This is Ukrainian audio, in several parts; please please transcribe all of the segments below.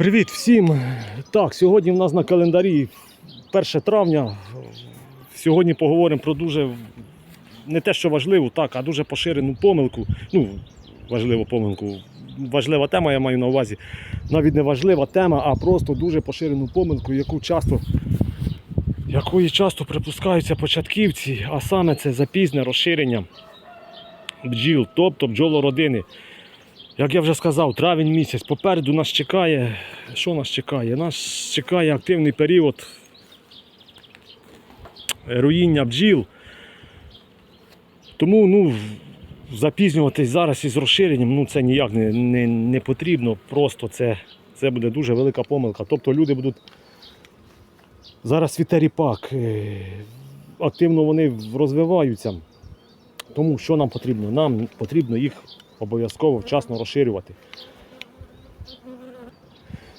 Привіт всім! Так, сьогодні в нас на календарі 1 травня. Сьогодні поговоримо про дуже не те, що важливу, так, а дуже поширену помилку. Ну, важливу помилку. Важлива тема, я маю на увазі. Навіть не важлива тема, а просто дуже поширену помилку, яку часто, якої часто припускаються початківці, а саме це запізне розширення бджіл, тобто бджолородини. Як я вже сказав, травень місяць. Попереду нас чекає. Що нас чекає? Нас чекає активний період руїння бджіл. Тому ну, запізнюватись зараз із розширенням ну, це ніяк не, не, не потрібно. Просто це, це буде дуже велика помилка. Тобто люди будуть. Зараз світе ріпак. е, Активно вони розвиваються. Тому що нам потрібно? Нам потрібно їх обов'язково вчасно розширювати.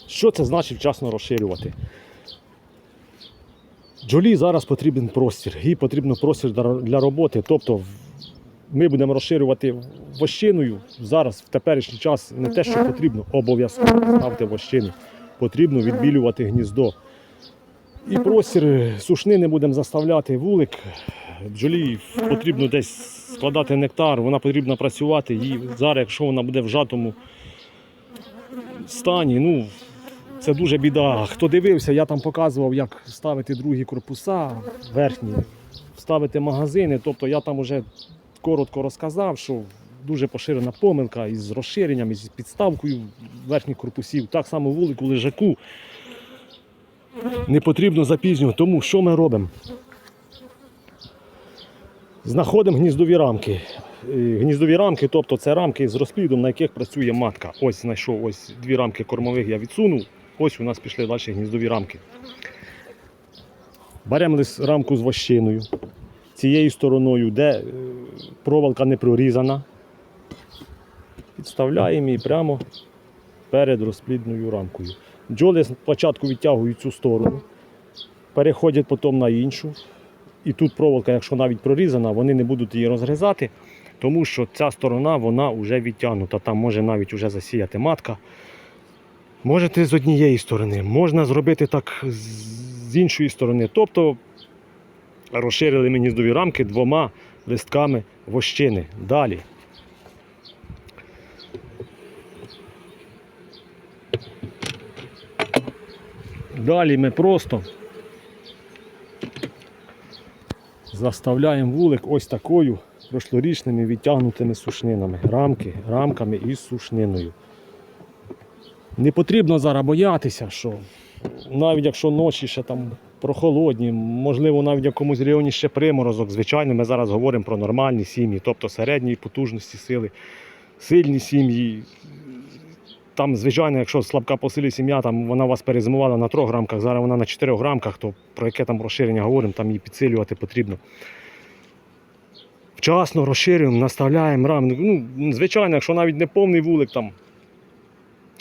Що це значить вчасно розширювати? Джолі зараз потрібен простір, їй потрібен простір для- роботи. Тобто ми будемо розширювати вощиною. Зараз в теперішній час не те, що потрібно, обов'язково ставте вощини. Потрібно відбілювати гніздо. І простір сушни не будемо заставляти вулик. Бджолі потрібно десь складати нектар, вона потрібно працювати. Їй зараз, якщо вона буде в жатому стані, ну це дуже біда. Хто дивився, я там показував, як ставити другі корпуса верхні, ставити магазини. Тобто я там вже коротко розказав, що дуже поширена помилка із розширенням, із підставкою верхніх корпусів. Так само вулику лежаку не потрібно запізнювати. Тому що ми робимо? Знаходимо гніздові рамки. Гніздові рамки, тобто це рамки з розплідом, на яких працює матка. Ось знайшов ось дві рамки кормових я відсунув. Ось у нас пішли далі гніздові рамки. Беремо рамку з вощиною. Цією стороною, де е, проволока не прорізана. Підставляємо її прямо перед розплідною рамкою. Бджоли спочатку відтягують цю сторону, переходять потім на іншу. І тут проволока, якщо навіть прорізана, вони не будуть її розрізати, тому що ця сторона вона вже відтягнута. Там може навіть вже засіяти матка. Можете з однієї сторони, можна зробити так з іншої сторони. Тобто розширили ми гніздові рамки двома листками вощини. Далі. Далі ми просто заставляємо вулик ось такою прошлорічними відтягнутими сушнинами, рамки, рамками із сушниною. Не потрібно зараз боятися, що навіть якщо ночі ще там прохолодні, можливо, навіть в якомусь районі ще приморозок. Звичайно, ми зараз говоримо про нормальні сім'ї, тобто середньої потужності сили, сильні сім'ї. Там, звичайно, якщо слабка по силі сім'я, там вона вас перезимувала на трьох рамках, зараз вона на чотирьох рамках, то про яке там розширення говоримо, там її підсилювати потрібно. Вчасно розширюємо, наставляємо рамки. Ну, звичайно, якщо навіть не повний вулик, там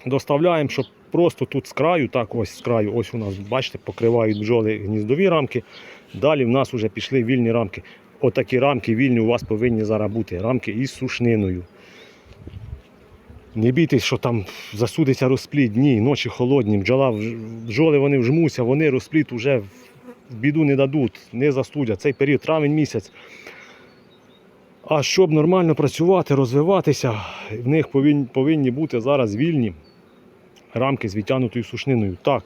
доставляємо, щоб просто тут з краю, так ось з краю, ось у нас, бачите, покривають бджоли гніздові рамки. Далі в нас вже пішли вільні рамки. Отакі рамки вільні у вас повинні зараз бути. Рамки із сушниною. Не бійтесь, що там засудиться розплід. Ні, ночі холодні, бджола, бджоли вони вжмуться, вони розплід вже в біду не дадуть, не застудять. Цей період травень місяць. А щоб нормально працювати, розвиватися, в них повинні, повинні бути зараз вільні рамки з відтягнутою сушниною. Так,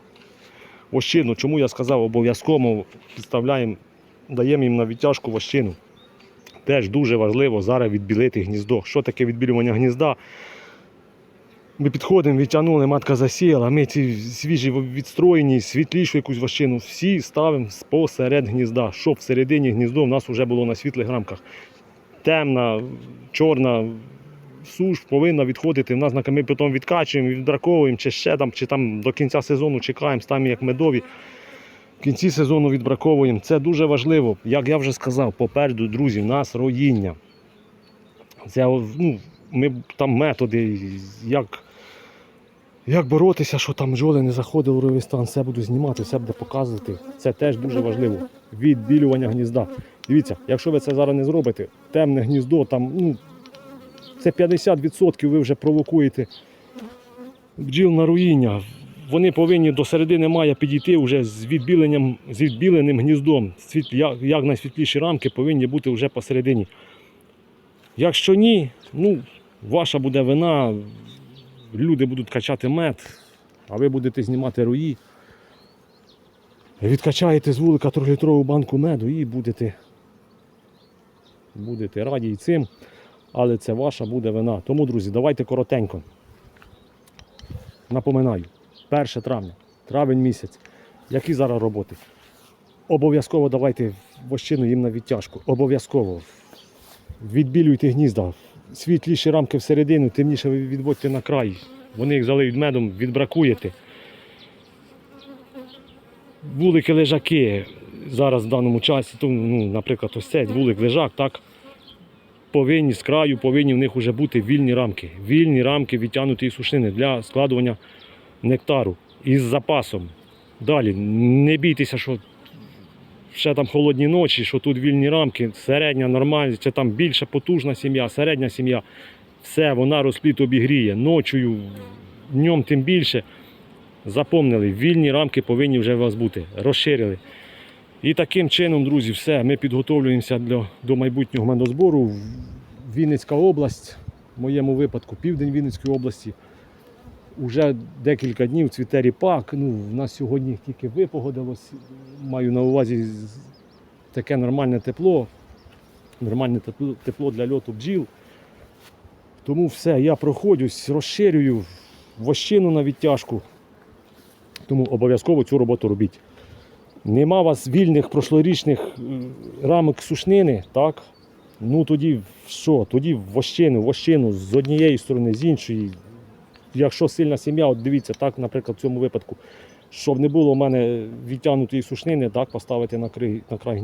вощину, чому я сказав, обов'язково підставляємо, даємо їм на відтяжку вощину. Теж дуже важливо зараз відбілити гніздо. Що таке відбілювання гнізда? Ми підходимо, відтягнули, матка засіяла, ми ці свіжі відстроєні, світлішу якусь вощину, всі ставимо посеред гнізда, щоб всередині гніздо в нас вже було на світлих рамках. Темна, чорна суш повинна відходити. В нас на ми потім відкачуємо, відбраковуємо, чи ще там, чи там до кінця сезону чекаємо, ставимо як медові. В кінці сезону відбраковуємо. Це дуже важливо. Як я вже сказав, попереду, друзі, в нас роїння. Це ну, ми там методи, як, як боротися, що там бджоли не заходили у ройовий стан, все буду знімати, все буде показувати. Це теж дуже важливо. Відбілювання гнізда. Дивіться, якщо ви це зараз не зробите, темне гніздо, там, ну, це 50% ви вже провокуєте бджіл на руїння. вони повинні до середини мая підійти вже з відбіленням, з відбіленим гніздом. Як найсвітліші рамки повинні бути вже посередині. Якщо ні, ну, ваша буде вина, люди будуть качати мед, а ви будете знімати руї. Відкачаєте з вулика 3-літрову банку меду і будете, будете раді і цим. Але це ваша буде вина. Тому, друзі, давайте коротенько. Напоминаю, 1 травня, травень місяць. Які зараз роботи? Обов'язково давайте вощину їм на відтяжку. Обов'язково. Відбілюйте гнізда. Світліші рамки всередину, темніше ви відводьте на край. Вони їх залиють медом, відбракуєте. Вулики лежаки зараз в даному часі, то, ну, наприклад, ось цей вулик лежак, так, повинні з краю, повинні в них вже бути вільні рамки. Вільні рамки відтягнутої сушини для складування нектару із запасом. Далі, не бійтеся, що ще там холодні ночі, що тут вільні рамки, середня нормальна, чи там більша потужна сім'я, середня сім'я. Все, вона розпліт обігріє. Ночою, днем тим більше. Запомнили, вільні рамки повинні вже у вас бути. Розширили. І таким чином, друзі, все. Ми підготовлюємося для, до майбутнього медозбору. Вінницька область, в моєму випадку, південь Вінницької області. Уже декілька днів цвіте ріпак. Ну, в нас сьогодні тільки випогодилось. Маю на увазі таке нормальне тепло. Нормальне тепло, тепло для льоту бджіл. Тому все, я проходжусь, розширюю вощину на відтяжку. Тому обов'язково цю роботу робіть. Нема у вас вільних прошлорічних е, рамок сушнини, так? Ну тоді що? Тоді вощину, вощину з однієї сторони, з іншої. Якщо сильна сім'я, от дивіться, так, наприклад, в цьому випадку, щоб не було у мене відтягнутої сушнини, так, поставити на, край, на, край,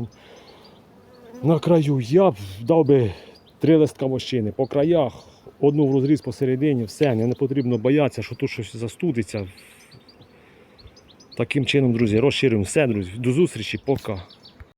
на краю, я б дав би три листка вощини по краях, одну в розріз посередині, все, не потрібно боятися, що тут щось застудиться. Таким чином, друзі, розширюємо все, друзі. До зустрічі, пока.